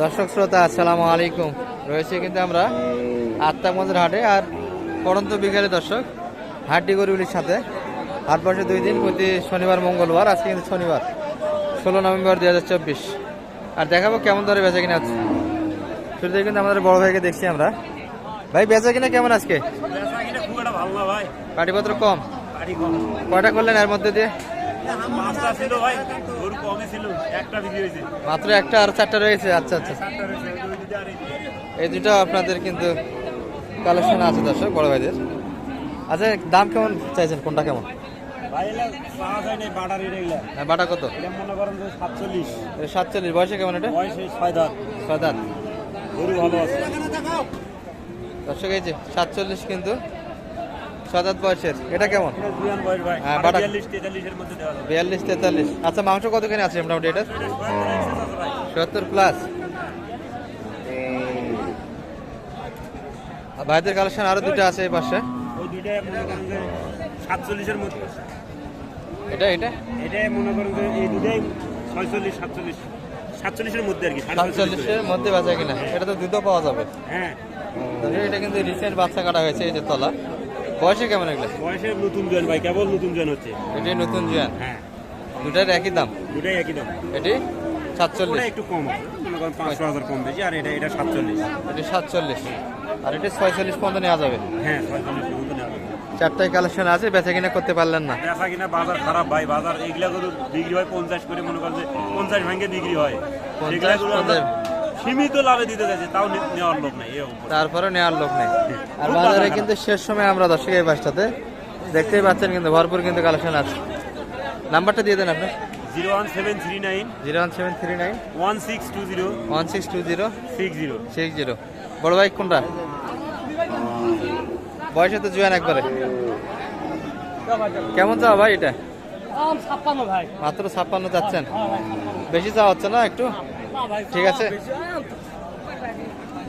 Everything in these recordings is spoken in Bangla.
দর্শক শ্রোতা আসসালামু আলাইকুম। রয়েছে কিন্তু আমরা আত্মাগঞ্জের হাটে আর পড়ন্ত বিকালে দর্শক হাড্ডি গরুগুলির সাথে। হাট বসে দুই দিন প্রতি শনিবার মঙ্গলবার আজকে কিন্তু শনিবার ষোলো নভেম্বর দুই হাজার চব্বিশ। আর দেখাবো কেমন ধরে বেচা কিনা আছে শুরুতে কিন্তু আমাদের বড় ভাইকে দেখছি আমরা। ভাই বেচা কিনা কেমন আজকে? পাটিপত্র কম। কয়টা করলেন এর মধ্যে দিয়ে? পাঁচটা ছিল ভাই গরু কমই ছিল একটা বিক্রি হয়েছে। মাত্র একটা আর চারটা রয়েছে আচ্ছা আচ্ছা। এই। দুটো আপনাদের কিন্তু কালেকশন আছে দর্শক বড় ভাইদের। আচ্ছা দাম কেমন চাইছেন? কোনটা কেমন? এগুলা হ্যাঁ, বাটা কত? সাতচল্লিশ। বয়সে কেমন এটা? ছয় দাঁত। দর্শক এই যে সাতচল্লিশ কিন্তু বয়সের। এটা কেমন? হ্যাঁ, বাটার- বিয়াল্লিশ তেতাল্লিশ আচ্ছা মাংস কতখানি আছে মোটামুটি এটা? সত্তর প্লাস ভাইদের কালেকশন আরও দুটো আছে এই পাশে। মনে সাতচল্লিশের মধ্যে। এটা এটা? এটা মনে করেন যে এই দুটাই ছয়চল্লিশ সাতচল্লিশ। সাতচল্লিশের মধ্যে আর কি সাড়ে ছয়চল্লিশ সাতচল্লিশের মধ্যে বেচা কিনা। এটা তো দুধও পাওয়া যাবে। হ্যাঁ। এটা কিন্তু রিসেন্ট বাচ্চা কাটা হয়েছে এই যে তলা। বয়সে কেমন এগুলো? বয়সে নতুন জয়েন ভাই কেবল নতুন জয়েন হচ্ছে। এটি নতুন জুয়ান? হ্যাঁ। দুটার একই দাম? দুটাই একই দাম। এটি? সাতচল্লিশ। একটু কম আছে মনে করেন পাঁচশো হাজার কম বেশি আর এটা এটা সাতচল্লিশ। এটি সাতচল্লিশ। আর এটি ছয়চল্লিশ পর্যন্ত নেওয়া যাবে? হ্যাঁ ছয়চল্লিশ পর্যন্ত নেওয়া যাবে। চারটায় কালেকশন আছে বেচা কিনা করতে পারলেন না। বেচা কিনা বাজার খারাপ ভাই বাজার এইগুলা বিক্রি হয় পঞ্চাশ করে মনে করেন পঞ্চাশ ভাঙ্গে বিক্রি হয়। সীমিত লাভে দিতে যাচ্ছে তাও নেওয়ার লোক নাই তারপরে নেওয়ার লোক নেই। আর বাজারে কিন্তু শেষ সময় আমরা দর্শক এই বাসটাতে দেখতেই পাচ্ছেন কিন্তু ভরপুর কিন্তু কালেকশন আছে। নাম্বারটা দিয়ে দেন আপনি। Zero one seven three nine. Zero one seven three nine. One six two zero. One six two zero. Six zero. Six zero. বড় বাইক কোনটা? বয়সে তো জুয়ান একবারে। কেমন চাও ভাই এটা? ছাপ্পান্ন ভাই। মাত্র ছাপ্পান্ন চাচ্ছেন। বেশি চাওয়া হচ্ছে না একটু? ঠিক আছে?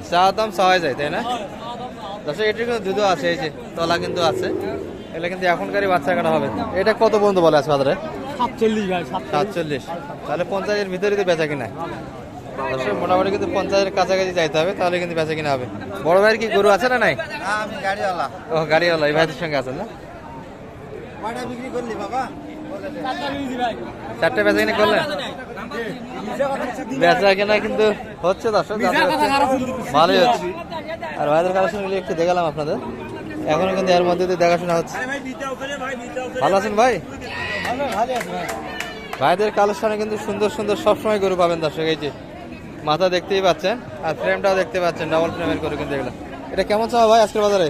চা দাম চাওয়াই যায় তাই না? দর্শক এটির কিন্তু দুধও আছে এই যে তলা কিন্তু আছে। এটা কিন্তু এখনকারই বাচ্চা কাটা হবে। এটা কত বন্ধু বলে আছে বাজারে? সাতচল্লিশ তাহলে পঞ্চাশের ভিতরে তো বেচা কিনা। মোটামুটি কিন্তু পঞ্চাশের কাছাকাছি যাইতে হবে তাহলে কিন্তু বেচা কিনা হবে। বড় ভাইয়ের কি গরু আছে না নাই? গাড়িওয়ালা। ও গাড়িওয়ালা এই ভাইদের সঙ্গে আছেন না? বিক্রি করলি বাবা? চারটে বেচা কিনা করলেন? বেচা কিনা কিন্তু হচ্ছে দর্শক ভালোই হচ্ছে। আর ভাইদের কালেকশন গুলি একটু দেখালাম আপনাদের। এখনও কিন্তু এর মধ্যে দেখাশোনা হচ্ছে। ভালো আছেন ভাই? ভাইদের কালেকশনে কিন্তু সুন্দর সুন্দর সবসময় গরু পাবেন দর্শক, এই যে মাথা দেখতেই পাচ্ছেন, আর ফ্রেমটাও দেখতে পাচ্ছেন ডাবল ফ্রেমের গরু কিন্তু এগুলো। এটা কেমন চাওয়া ভাই আজকের বাজারে?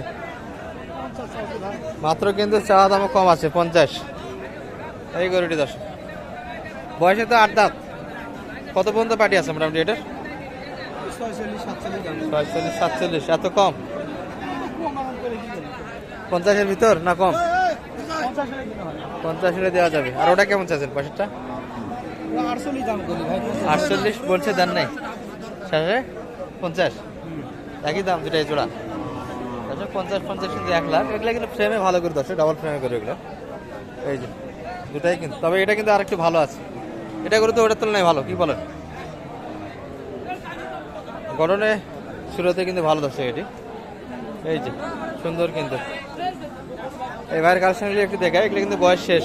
মাত্র কিন্তু চাওয়া দামও কম আছে, পঞ্চাশ। এই গরুটি দর্শক। বয়সে তো আট দাঁত। কত পর্যন্ত পার্টি আছে মোটামুটি এটার? ছয়চল্লিশ সাতচল্লিশ এত কম? পঞ্চাশের ভিতর না কম? পঞ্চাশ হলে দেওয়া যাবে। আর ওটা কেমন চাচ্ছেন পয়সাটা আটচল্লিশ বলছে দেন নাই। শেষে পঞ্চাশ। একই দাম দুটাই জোড়া। আচ্ছা পঞ্চাশ পঞ্চাশ কিন্তু এক লাখ এগুলো কিন্তু ফ্রেমে ভালো করে দশ ডাবল ফ্রেমে করে এগুলো। এই যে। দুটাই কিন্তু তবে এটা কিন্তু আর একটু ভালো আছে। এটা করে তো ওটার তুলনায় ভালো কি বলেন? গরমে শুরুতে কিন্তু ভালো দর্শক এটি। এই যে সুন্দর কিন্তু। এই ভাইয়ের কালেকশনগুলি একটু দেখায় এগুলো কিন্তু বয়স শেষ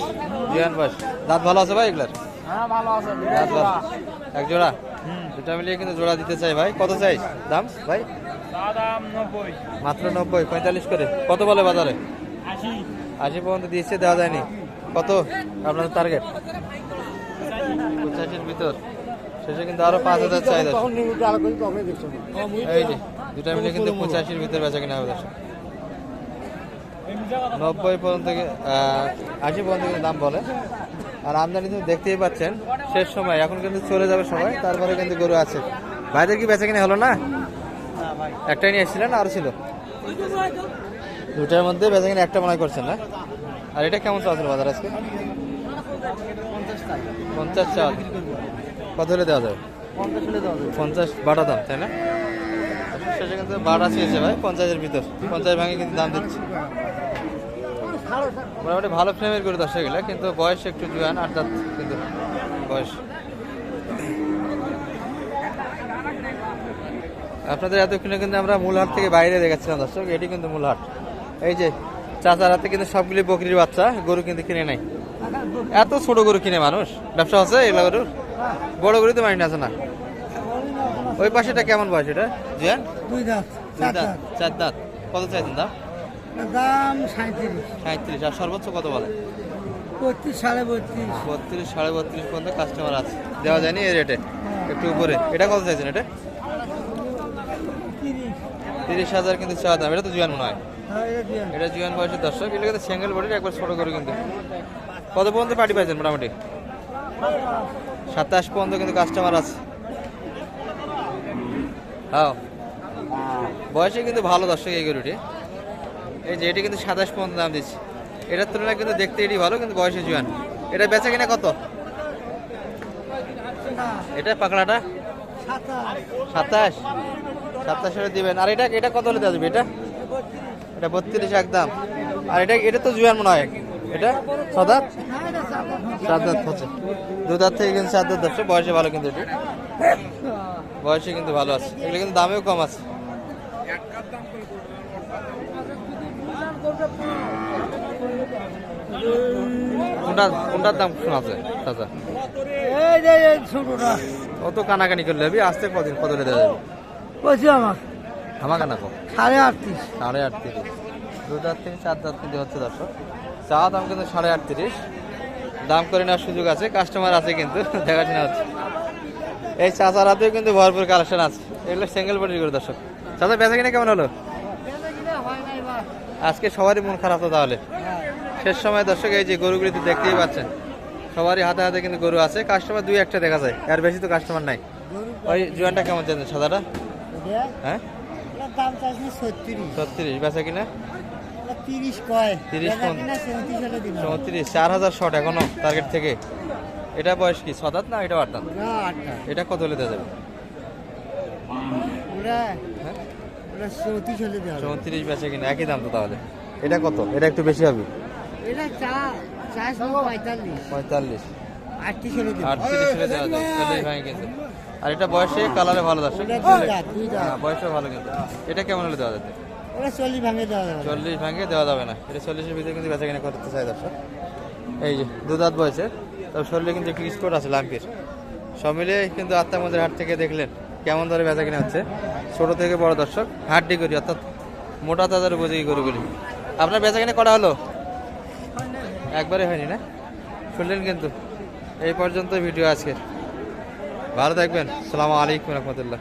জুয়ান বয়স। দাঁত ভালো আছে ভাই এগুলার? হ্যাঁ এক জোড়া? দুটা মিলিয়ে কিন্তু জোড়া দিতে চাই ভাই। কত চাই? দাম ভাই? মাত্র নব্বই পঁয়তাল্লিশ করে। কত বলে বাজারে? আশি পর্যন্ত দিয়েছে দেওয়া যায়নি। কত আপনাদের টার্গেট পঁচাশির ভিতর। শেষে কিন্তু আরও পাঁচ হাজার চাহিদা এই যে, দুটা মিলে কিন্তু পঁচাশির ভিতর বেচা কিনা হবে নব্বই পর্যন্ত আশি পর্যন্ত কিন্তু দাম বলে। আর আমদানি কিন্তু দেখতেই পাচ্ছেন, শেষ সময়, এখন কিন্তু চলে যাবে সবাই, তারপরে কিন্তু গরু আছে। ভাইদের কি বেচা কিনা হলো না? একটাই নিয়ে এসেছিলেন, আর ছিল। দুটার মধ্যে বেচা কিনা একটা মনে করছেন না? আর এটা কেমন চলছিল বাজার আজকে? পঞ্চাশ চাল। কত হলে দেওয়া যাবে? পঞ্চাশ বাটা দাম তাই না? বাটা চেয়েছে ভাই পঞ্চাশের ভিতর। পঞ্চাশ ভাঙে কিন্তু দাম দিচ্ছে। মোটামুটি ভালো ফ্রেমের করে দশ এগুলো কিন্তু বয়স একটু জুয়ান আট দাঁত কিন্তু বয়স। আপনাদের এতক্ষণে কিন্তু আমরা মূল হাট থেকে বাইরে দেখাচ্ছিলাম দর্শক এটি কিন্তু মূল হাট। এই যে চাচার হাতে কিন্তু সবগুলি বকরির বাচ্চা গরু কিন্তু কিনে নাই। এত ছোট গরু কিনে মানুষ? ব্যবসা আছে এগুলো গরুর? বড় গরু তো মাইনে আছে না। ওই পাশেটা কেমন বয়স এটা? জিয়ান? দুই দাঁত দুই দাঁত চার দাঁত। কত চাইছেন দাম? দাম সাঁত্রিশ সাঁত্রিশ আর সর্বোচ্চ কত বলে? বত্রিশ সাড়ে বত্রিশ। বত্রিশ সাড়ে বত্রিশ পর্যন্ত কাস্টমার আছে। দেওয়া যায়নি এই রেটে একটু উপরে। এটা কত চাইছেন এটা? তিরিশ হাজার কিন্তু চাওয়া দাম। এটা তো জুয়ান মনে হয়। এটা জুয়ান। বয়সের দর্শক এটা কিন্তু সিঙ্গেল বডির একবার ছোট করে কিন্তু। কত পর্যন্ত পার্টি পাইছেন মোটামুটি? সাতাশ পর্যন্ত কিন্তু কাস্টমার আছে। হ্যাঁ। বয়সে কিন্তু ভালো দর্শক এই গরুটি। এই যে এটি কিন্তু সাতাশ পর্যন্ত দাম দিচ্ছে। এটার তুলনায় কিন্তু দেখতে এটি ভালো কিন্তু বয়সে জুয়ান। এটা বেচা কিনা কত? এটা পাকড়াটা? সাতাশ। সাতাশ। দিবেন। আর এটা এটা কত হলে দেওয়া যাবে? এটা? এটা বত্রিশ একদম। আর এটা এটা তো জুয়ান মনে হয়। এটা সদাত? সাত দাঁত হচ্ছে। দু দাঁত থেকে কিন্তু সাত দাঁত ধরছে। বয়সে ভালো কিন্তু এটি। বয়সে কিন্তু ভালো আছে। এগুলো কিন্তু দামেও কম আছে। কোনটা কোনটার দাম শোনা আছে চাচা ছোটটা। অত কানাকানি করলে আসতে কদিন কত দেওয়া যাবে? বলছি আমার। হামা কানা কো সাড়ে আটত্রিশ। সাড়ে আটত্রিশ। দু দাঁত থেকে চার দাঁত কিন্তু হচ্ছে দর্শক। চা দাম কিন্তু সাড়ে আটত্রিশ। দাম করে নেওয়ার সুযোগ আছে কাস্টমার আছে কিন্তু দেখাশোনা হচ্ছে। এই চাচার হাতেও কিন্তু ভরপুর কালেকশন আছে। এগুলো সিঙ্গেল বডির করে দর্শক। চাচা বেচা কিনা কেমন হলো? আজকে সবারই মন খারাপ তো তাহলে। শেষ সময় দর্শক এই যে গরুগুলি তো দেখতেই পাচ্ছেন। সবারই হাতে হাতে কিন্তু গরু আছে। কাস্টমার দুই একটা দেখা যায়। আর বেশি তো কাস্টমার নাই। ওই জোয়ানটা কেমন চাইছেন সাদাটা? হ্যাঁ? দাম চাইছি ছত্রিশ। ছত্রিশ বেচা কিনা? তিরিশ কয়। 30 বেচা কোন? কিনা সেন্টিশ হলে দিলাম চৌত্রিশ চার হাজার শট এখনও টার্গেট থেকে। এটা বয়স কি ছদাত না এটা আটদাত আটটা। এটা কত হলে দেওয়া যাবে? ওরা হ্যাঁ? চৌত্রিশ হলে দেওয়া যাবে। চৌত্রিশ বেচা কিনা একই দাম তো তাহলে। এটা কত? এটা একটু বেশি হবে। এটা পঁয়তাল্লিশ। পঁয়তাল্লিশ। আটত্রিশ হলে দেওয়া চল্লিশ ভাঙে কিন্তু আর এটা বয়সে কালারে ভালো দুই দাঁত হ্যাঁ বয়সে ভালো কিন্তু। এটা কেমন হলে দেওয়া যাবে? চল্লিশ ভাঙে দেওয়া যাবে। চল্লিশ ভাঙে দেওয়া যাবে না। এটা চল্লিশের ভিতরে কিন্তু বেচা কিনা করতে চাই দর্শক। এই যে দু দাঁত বয়সে তবে শরীরে কিন্তু একটু স্পোর্ট আছে লাম্পির সব মিলিয়ে কিন্তু আত্মার মধ্যে হাট থেকে দেখলেন কেমন ধরে বেচা কিনা হচ্ছে। ছোট থেকে বড় দর্শক হাড্ডি করি অর্থাৎ মোটা তাদের বুঝে গরুগুলি। আপনার বেচা কিনা করা হলো? একবারে হয়নি না? শুনলেন কিন্তু। এই পর্যন্ত ভিডিও আজকের। ভালো থাকবেন। সালামু আলাইকুম রহমতুল্লাহ।